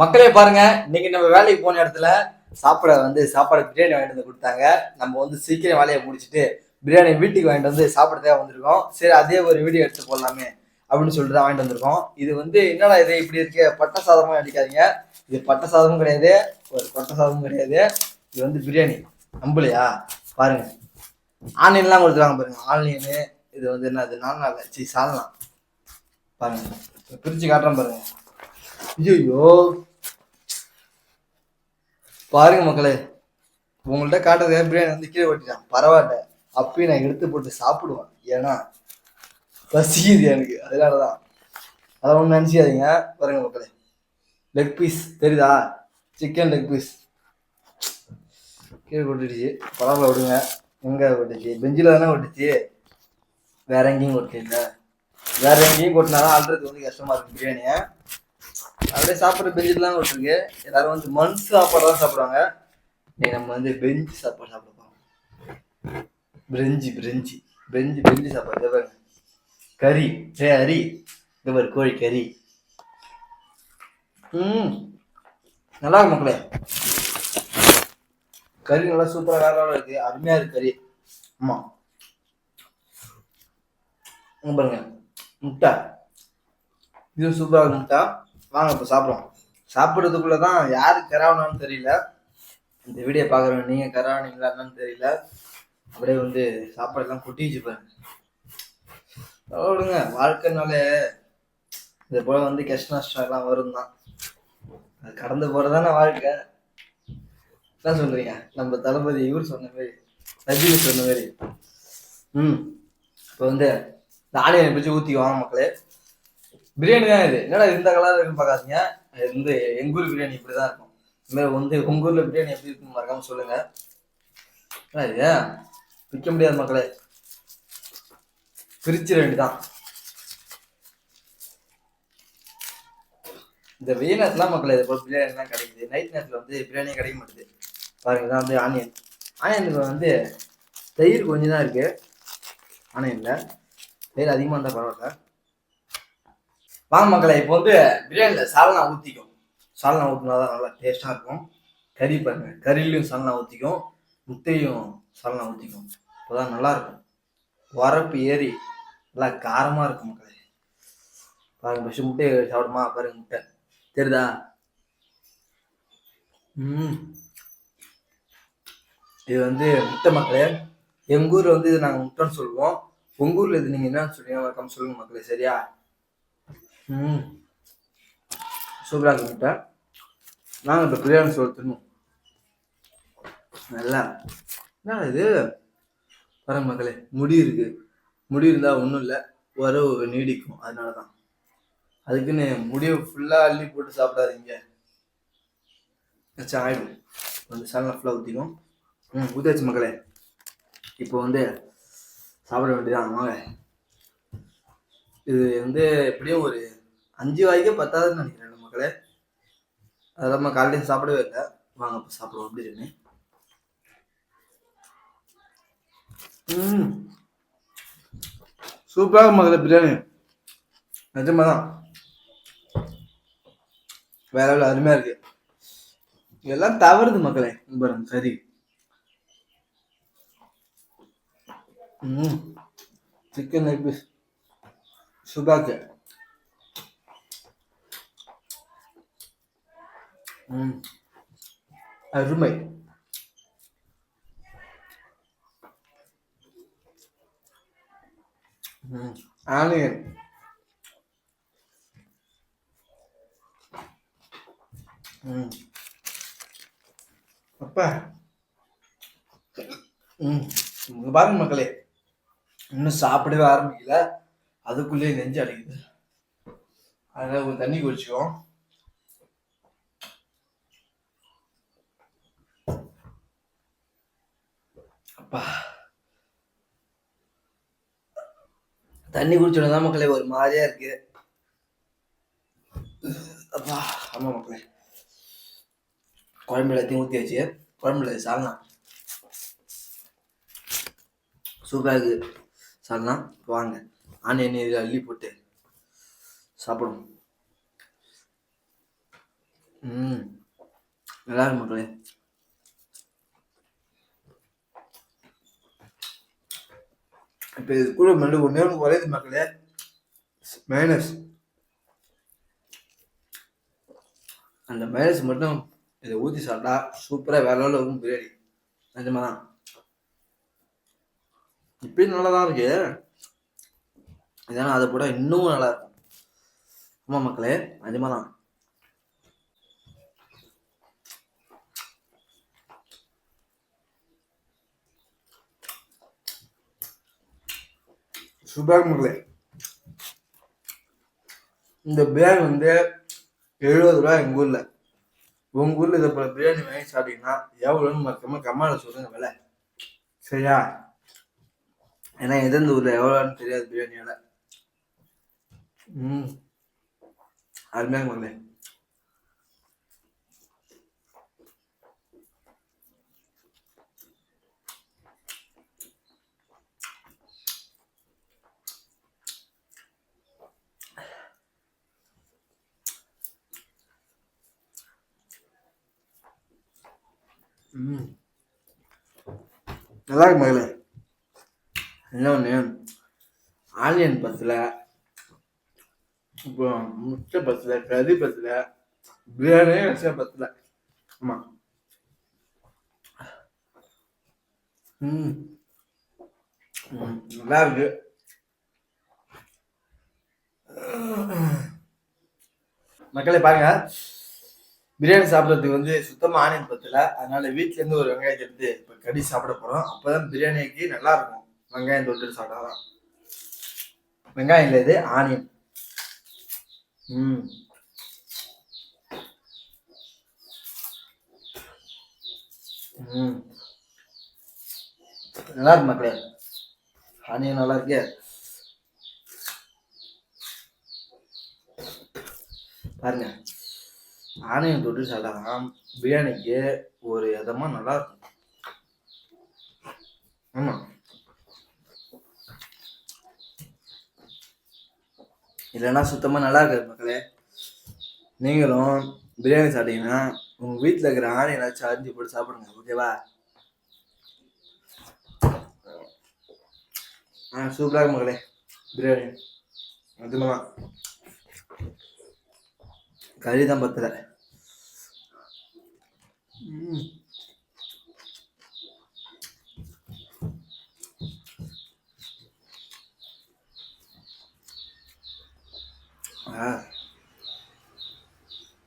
மக்களே பாருங்க இன்னைக்கு நம்ம வேலைக்கு போன இடத்துல சாப்பிட வந்து சாப்பாடு பிரியாணி வாங்கிட்டு வந்து கொடுத்தாங்க. நம்ம வந்து சீக்கிரம் வேலையை முடிச்சுட்டு பிரியாணி வீட்டுக்கு வாங்கிட்டு வந்து சாப்பிட்றதே வந்திருக்கோம். சரி அதே ஒரு வீடியோ எடுத்து போடலாமே அப்படின்னு சொல்லிட்டு தான் வாங்கிட்டு வந்திருக்கோம். இது வந்து என்னடா இது இப்படி இருக்கு? பட்டை சாதமும் அடிக்காதீங்க இது பட்டை சாதமும் கிடையாது. ஒரு பட்ட சாதமும் கிடையாது. இது வந்து பிரியாணி. நம்பலையா? பாருங்க. ஆன்லைன்லாம் கொடுத்துருவாங்க பாருங்க. ஆன்லைனு இது வந்து என்னது? நாலு நாள் சி சாதலாம் பாருங்க. இப்ப பிரிச்சு காட்டுறேன் பாருங்க. ஐயோ பாருங்க மக்களே உங்கள்ட்ட காட்டுறது பிரியாணி வந்து கீழே ஓட்டிட்டான் பரவாயில்ல. அப்பயும் நான் எடுத்து போட்டு சாப்பிடுவேன். ஏன்னா பசிக்குது எனக்கு. அதனால தான் அதை ஒன்றும் நினச்சிக்காதீங்க பாருங்க மக்களே. லெக் பீஸ் தெரியுதா? சிக்கன் லெக் பீஸ் கீழே கொட்டிடுச்சு. பரவாயில்ல விடுங்க. எங்கே கொட்டுச்சு? பெஞ்சில் தானே கொட்டுச்சு? வேற எங்கேயும் கொட்டில. வேற எங்கேயும் கொட்டினாலும் ஆள்றது வந்து கஷ்டமாக இருக்கும் பிரியாணியை. அப்படியே சாப்பிட்ற பெஞ்சில் விட்டுருக்கு. எல்லாரும் வந்து மண் சாப்பாடு தான் சாப்பிடுவாங்க. இன்னைக்கு நம்ம வந்து பெஞ்சு சாப்பாடு சாப்பிட போகிறோம் பிரெஞ்சு பிரெஞ்சு. பெஞ்சு பெஞ்சு சாப்பாடு. இதை பாருங்க. கறி. ஏ ஹரி இது பாரு கோழி கறி. ம். நல்லா இருக்கு மக்களே. கறி நல்லா சூப்பராக வேற இருக்கு. அருமையாக இருக்கு கறி. ஆமாம் பாருங்க. முட்டை. இது சூப்பராக முட்டை. வாங்க இப்போ சாப்பிடுவோம். சாப்பிட்றதுக்குள்ள தான் யாரு கராவனான்னு தெரியல. இந்த வீடியோ பார்க்குறவங்க நீங்கள் கராவனீங்களா என்னன்னு தெரியல. அப்படியே வந்து சாப்பாடுலாம் கொட்டிச்சு பாருங்க. விடுங்க வாழ்க்கைனாலே இது போல் வந்து கஷ்ட நஷ்டம் எல்லாம் வரும் தான் அது கடந்து போகிறதானே வாழ்க்கை. என்ன சொல்கிறீங்க நம்ம தளபதி இவர் சொன்ன மாதிரி ரஜினி சொன்ன மாதிரி. ம். இப்போ வந்து இந்த ஆனியனை பிடிச்சி ஊற்றிக்குவாங்க மக்களே. பிரியாணி தான் இது. என்னடா இந்த கலர் இருக்குன்னு பார்க்காதீங்க. இது வந்து எங்க ஊர் பிரியாணி இப்படி தான் இருக்கும் இதுமாதிரி வந்து உங்க ஊர்ல பிரியாணி எப்படி இருக்குன்னு மறக்காம சொல்லுங்க. என்ன இது? விற்க முடியாது மக்களே. பிரிட்ஜ் ரெண்டு தான் இந்த வெயில் நேரத்துல மக்களே இது போல பிரியாணிலாம் கிடைக்குது. நைட் நேரத்துல வந்து பிரியாணியே கிடைக்க மாட்டேது. பாருங்க தான் வந்து ஆனியன் ஆனியனுக்கு வந்து தயிர் கொஞ்சம் தான் இருக்கு. ஆனியன்ல தயிர் அதிகமாக இருந்தால் பரவாயில்ல. வாங்க மக்களை இப்போ வந்து பிரியாணியில் சால்னா ஊற்றிக்கும் சால்னா ஊற்றினா தான் நல்லா டேஸ்ட்டாக இருக்கும். கறி பாருங்க கறிலையும் சால்னா ஊற்றிக்கும் முட்டையும் சால்னா ஊற்றிக்கும் அப்போதான் நல்லாயிருக்கும் உரப்பு வரப்பு ஏறி நல்லா காரமாக இருக்கும் மக்களே. பாருங்க ஃபஸ்ட்டு முட்டையை சாப்பிடுமா? பாருங்க முட்டை. தெரியுதா? ம் இது வந்து முட்டை மக்களே. எங்கள் ஊரில் வந்து இது நாங்கள் முட்டைன்னு சொல்லுவோம். உங்கள் ஊரில் இது நீங்கள் என்னன்னு சொல்லுங்க மறக்காம சொல்லுங்கள் மக்களே சரியா? சூப்பராக இருக்கு நாங்கள் இப்போ பிரியாணி சொல்லிட்டுணும் நல்லா. என்ன இது? வர மகளே முடி இருக்கு. முடி இருந்தால் ஒன்றும் இல்லை. உறவு நீடிக்கும். அதனால தான் அதுக்குன்னு முடியை ஃபுல்லாக அள்ளி போட்டு சாப்பிடாதீங்க. ஏதாச்சும் ஆயிடும். வந்து சாலனா ஃபுல்லாக ஊற்றிக்கும் ம் ஊற்றியாச்சு மக்களே. இப்போ வந்து சாப்பிட வேண்டியதான் வாங்க. இது வந்து எப்படியும் ஒரு அஞ்சு வாய்க்கே பத்தாதுன்னு நினைக்கிறேன் மக்களே அது நம்ம காலையில் சாப்பிடவே இல்லை. வாங்க இப்போ சாப்பிடுவோம். அப்படி இருக்குன்னு ம். சூப்பராக மக்களே பிரியாணி. நிஜமா தான். வேற வேலை அருமையாக இருக்கு. இதெல்லாம் தவறுது மக்களே. இங்க பாருங்க சரி. ம். Chicken leg piece. சுபாக்கு அருமை. ம். ஆனியன் அப்பா. ம். பாருங்க மக்களே. இன்னும் சாப்பிடவே ஆரம்பிக்கல. அதுக்குள்ளேயே நெஞ்சு அடிக்குது. அதனால் கொஞ்சம் தண்ணி குடிச்சுக்கோம் தண்ணி குடிச்சோட தான் மக்களே ஒரு மாதிரியா இருக்கு. அப்பா ஆமா மக்களே. குழம்பு எல்லாத்தையும் ஊற்றியாச்சு குழம்புல சால்னா. சூப்பராக இருக்குது சால்னா வாங்க. ஆனியன் இதில் அள்ளி போட்டு சாப்பிடுவோம். ம். நல்லா இருக்கு மக்களே. இப்போ இது கூட மல்லி ஒன்றே ஒன்று குறையுது மக்களே. மைனஸ் அந்த மைனஸ் மட்டும் இதை ஊற்றி சாப்பிட்டா சூப்பராக வேற லெவலில் இருக்கும் பிரியாணி. நிஜமா தான். இப்பயும் நல்லா தான் இருக்கு. இதனால் அதை போட இன்னும் நல்லா இருக்கும். ஆமாம் மக்களே நிஜமா தான். சூப்பராக இந்த பிரியாணி வந்து எழுபது ரூபா எங்கள் ஊரில். உங்கள் ஊரில் இதை போல பிரியாணி வாங்கி சாப்பிட்டீங்கன்னா எவ்வளோன்னு மொத்தமாக கம்மாவில் சொல்லுங்க விலை. சரியா? ஏன்னா எந்தெந்த ஊரில் எவ்வளோன்னு தெரியாது பிரியாணி விலை ம். அருமையாக வந்தேன் நல்லா இருக்கு மகளே. என்ன ஒன்று ஆனியன் பத்தில் இப்போ முட்டை பஸ்ஸில் கறி பஸ்ஸில் பிரியாணி வச்ச பஸ்ஸில் ஆமாம் ம், நல்லா இருக்கு. மக்களே பாருங்க. பிரியாணி சாப்பிட்றதுக்கு வந்து சுத்தமாக ஆனியன் பத்தல. அதனால வீட்டிலேருந்து இருந்து ஒரு வெங்காயத்தை எடுத்து இப்போ கடி சாப்பிட போறோம். அப்பதான் பிரியாணிக்கு நல்லா இருக்கும். வெங்காயம் தொட்டு சாப்பிட்டாதான் வெங்காயம் இல்லை இது ஆனியன். ம். ம். நல்லா இருக்கு மக்களே. ஆனியன் நல்லா இருக்கே. பாருங்க. ஆனியன் தொட்டு சாப்பிட்டா பிரியாணிக்கு ஒரு விதமா நல்லா இருக்கும். ஆமா. இல்லைன்னா சுத்தமா நல்லா இருக்காது மக்களே. நீங்களும் பிரியாணி சாப்பிட்டீங்கன்னா உங்க வீட்டில் இருக்கிற ஆனியன் வச்சு அரிஞ்சு போட்டு சாப்பிடுங்க ஓகேவா ஆ சூப்பராக இருக்கு மக்களே பிரியாணி. அதுமா கறி தான் பத்தலை.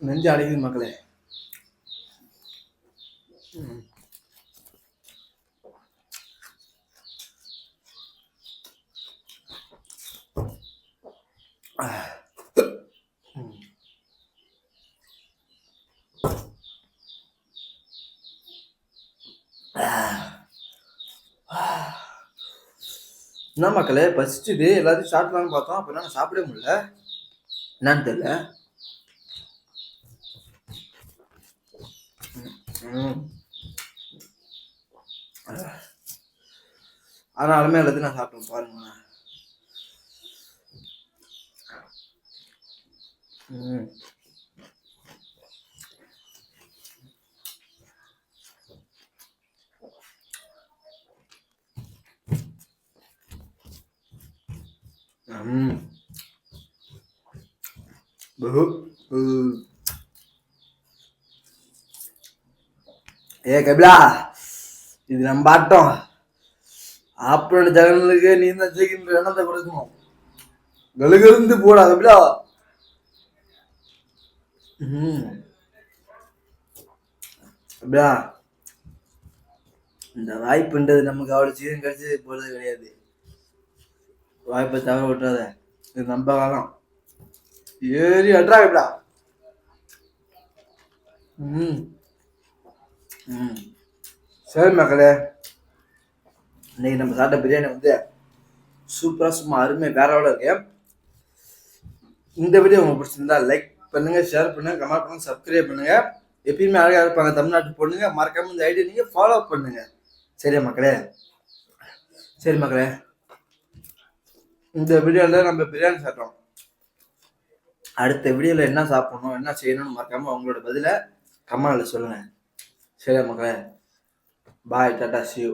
நெஞ்சு அடைக்குது மக்களே. ம். ஆ. ம். என்ன மக்களே பசிச்சுது எல்லாத்தையும் சாப்பிடலாம்னு பார்த்தோம். அப்போ நான் சாப்பிட முடியல. என்னன்னு தெரியல. அதனாலுமே எல்லாத்தையும் நான் சாப்பிட்டேன் பாருங்க ம். ஏ கபிலா இது நம்ம ஆட்டம் ஆப்பனோட ஜனங்களுக்கு நீ தான் ஜெயிக்கின்ற எண்ணத்தை கொடுக்கணும் கழுகிருந்து போடா கபிலா கபிலா இந்த வாய்ப்புன்றது நமக்கு அவ்வளோ சீக்கிரம் கிடைச்சது போறது கிடையாது வாய்ப்பை தவிர விட்டுறாத. இது நம்ம காலம். ஏறி அட்ரா கபிலா ம். ம். சரி மக்களே. இன்னைக்கு நம்ம சாப்பிட்ட பிரியாணி வந்து சூப்பராக சும்மா அருமை வேற எவ்வளோ இருக்கு. இந்த வீடியோ உங்களுக்கு பிடிச்சிருந்தா லைக் பண்ணுங்க ஷேர் பண்ணுங்க கமெண்ட் பண்ணுங்க சப்ஸ்கிரைப் பண்ணுங்க. எப்பயுமே அழகாக இருப்பாங்க தமிழ்நாட்டு பொண்ணுங்க. மறக்காம இந்த ஐடியா நீங்கள் ஃபாலோ பண்ணுங்க. சரியா மக்களே? சரி மக்களே. இந்த வீடியோவில் நம்ம பிரியாணி சாப்பிட்டோம் அடுத்த வீடியோவில் என்ன சாப்பிடணும் என்ன செய்யணும்னு மறக்காம உங்களோட பதிலை கமெண்ட்ல சொல்லுங்க. சரி மக்களே? பாய் டாட்டா சியூ